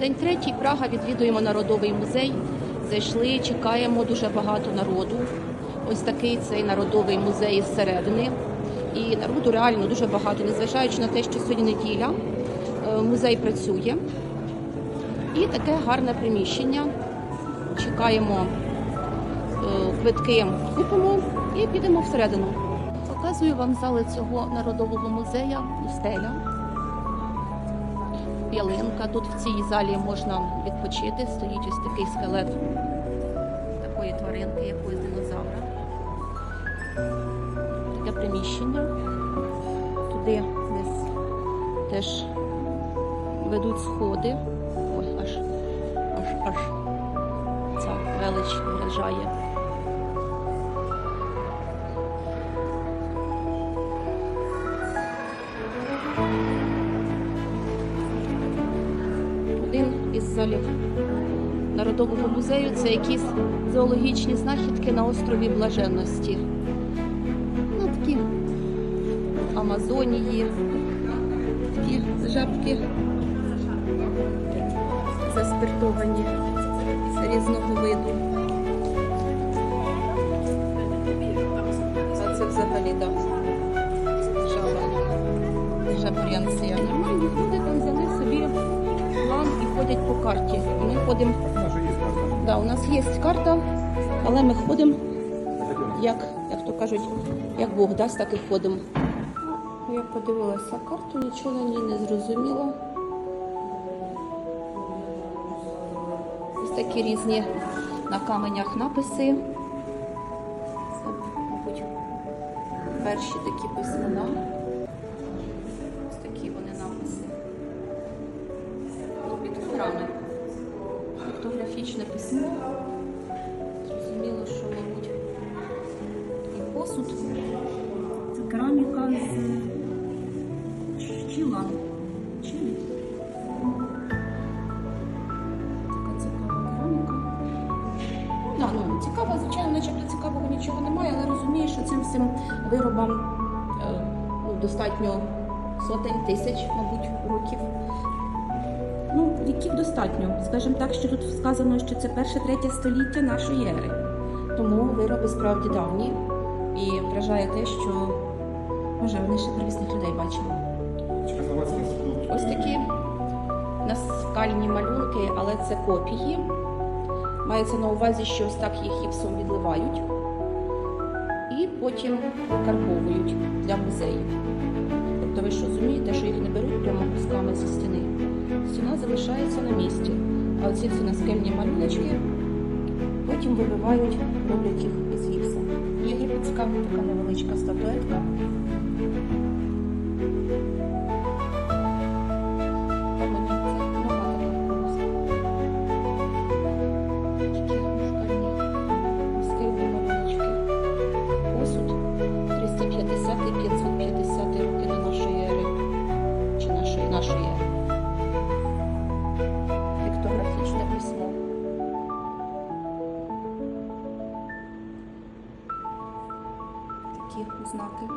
День третій, Прага, відвідуємо народовий музей. Зайшли, чекаємо дуже багато народу. Ось такий цей народовий музей зсередини. І народу реально дуже багато, незважаючи на те, що сьогодні неділя, е, музей працює. І таке гарне приміщення. Чекаємо е, квитки, купимо і підемо всередину. Показую вам зали цього народового музею стеля. Ялинка. Тут в цій залі можна відпочити. Стоїть ось такий скелет такої тваринки, якогось динозавра. Таке приміщення. Туди десь теж ведуть сходи. Ой, аж, аж, аж ця велич вражає. Залів Народового музею це якісь зоологічні знахідки на острові Блаженності. Ну, такі Амазонії, такі жабки заспиртовані різного виду. А це взагалі да, жаба, жабурянція. Ходять по карті. Ми ходимо. Да, у нас є карта, але ми ходимо, як, як то кажуть, як Бог дасть, так і ходимо. Я подивилася карту, нічого на ній не зрозуміла. Ось такі різні на каменях написи. Це, мабуть, перші такі письмена. Піктограми фотографічне письмо. Зрозуміло, що, мабуть, і посуд. Це кераміка з Чилан. Чилі. Така цікава кераміка. Ну, цікава, звичайно, начебто цікавого нічого немає, але розумієш, що цим всім виробам е, ну, достатньо сотень тисяч, мабуть, років. Віків достатньо. Скажімо так, що тут сказано, що це перше-третє століття нашої ери. Тому вироби справді давні. І вражає те, що може вони ще первісних людей бачили. Ось такі наскальні малюнки, але це копії. Мається на увазі, що ось так їх гіпсом відливають і потім викарбовують для музею. Тобто ви ж розумієте, що їх не беруть прямо кусками зі стіни. Залишається на місці, а оці всі наскельні малюночки потім вибивають, роблять їх із гіпсу. Єгипетська така невеличка статуетка. Такі знаки.